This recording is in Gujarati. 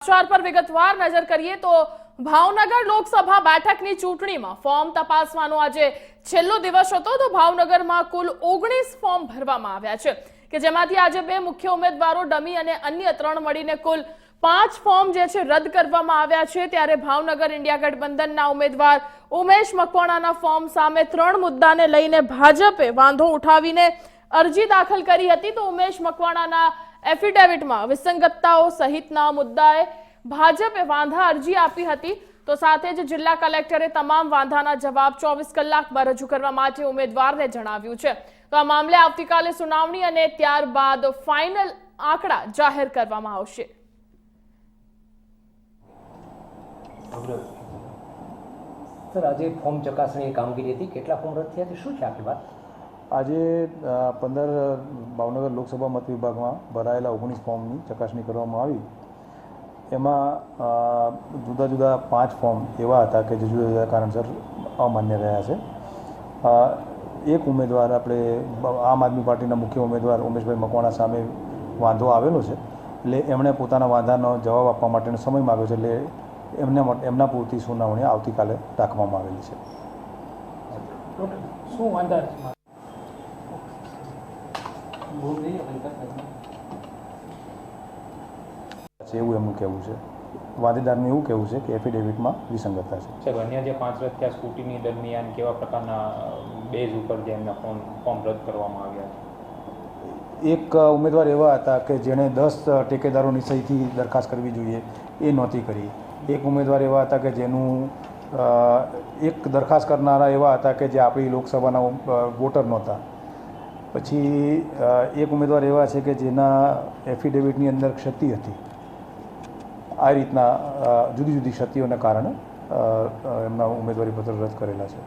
સમાચાર પર વિગતવાર નજર કરીએ તો ભાવનગર લોકસભા બેઠકની ચૂંટણીમાં ફોર્મ તપાસવાનો આજે છેલ્લો દિવસ હતો તો ભાવનગરમાં કુલ ઓગણીસ ફોર્મ ભરવામાં આવ્યા છે કે જેમાંથી આજે બે મુખ્ય ઉમેદવારો, ડમી અને અન્ય ત્રણ મળીને કુલ પાંચ ફોર્મ જે છે રદ કરવામાં આવ્યા છે. ત્યારે ભાવનગર ઇન્ડિયા ગઠબંધનના ઉમેદવાર ઉમેશ મકવાણાના ફોર્મ સામે ત્રણ મુદ્દાને લઈને ભાજપે વાંધો ઉઠાવીને અરજી દાખલ કરી હતી. તો ઉમેશ મકવાણાના એફિડેવિટમાં વિસંગતતાઓ સહિતના મુદ્દાએ ભાજપે વાંધા અરજી આપી હતી. તો સાથે જ જિલ્લા કલેક્ટરે તમામ વાંધાના જવાબ ચોવીસ કલાકમાં રજૂ કરવા માટે ઉમેદવારને જણાવ્યું છે. તો આ મામલે આવતીકાલે સુનાવણી અને ત્યારબાદ ફાઇનલ આંકડા જાહેર કરવામાં આવશે. સર, આજે ફોર્મ ચકાસણી કામગીરી હતી. કેટલા ફોર્મ રદ થયા શું છે આખી વાત? આજે પંદર ભાવનગર લોકસભા મત વિભાગમાં ભરાયેલા ઓગણીસ ફોર્મની ચકાસણી કરવામાં આવી. એમાં જુદા જુદા પાંચ ફોર્મ એવા હતા કે જે જુદા જુદા કારણસર અમાન્ય રહ્યા છે. એક ઉમેદવાર આપણે, આમ આદમી પાર્ટીના મુખ્ય ઉમેદવાર ઉમેશભાઈ મકવાણા સામે વાંધો આવેલો છે. એટલે એમણે પોતાના વાંધાનો જવાબ આપવા માટેનો સમય માગ્યો છે, એટલે એમને એમના પૂરતી સુનાવણી આવતીકાલે રાખવામાં આવેલી છે. શું વાંધા એવું એમનું કહેવું છે વાદેદારનું એવું કહેવું છે કે એફિડેવિટમાં વિસંગતતા છે સર અન્ય જે પાંચ રથ ત્યાં સ્કૂટીની દરમિયાન કેવા પ્રકારના બેઝ ઉપર જે એમના ફોર્મ ફોર્મ રદ કરવામાં આવ્યા છે એક ઉમેદવાર એવા હતા કે જેણે દસ ટેકેદારોની સહીથી દરખાસ્ત કરવી જોઈએ એ નહોતી કરી એક ઉમેદવાર એવા હતા કે જેનું એક દરખાસ્ત કરનારા એવા હતા કે જે આપણી લોકસભાના વોટર નહોતા પછી એક ઉમેદવાર એવા છે કે જેના એફિડેવિટની અંદર ક્ષતિ હતી. આ રીતના જુદી જુદી ક્ષતિઓને કારણે એમના ઉમેદવારી પત્ર રદ કરેલા છે.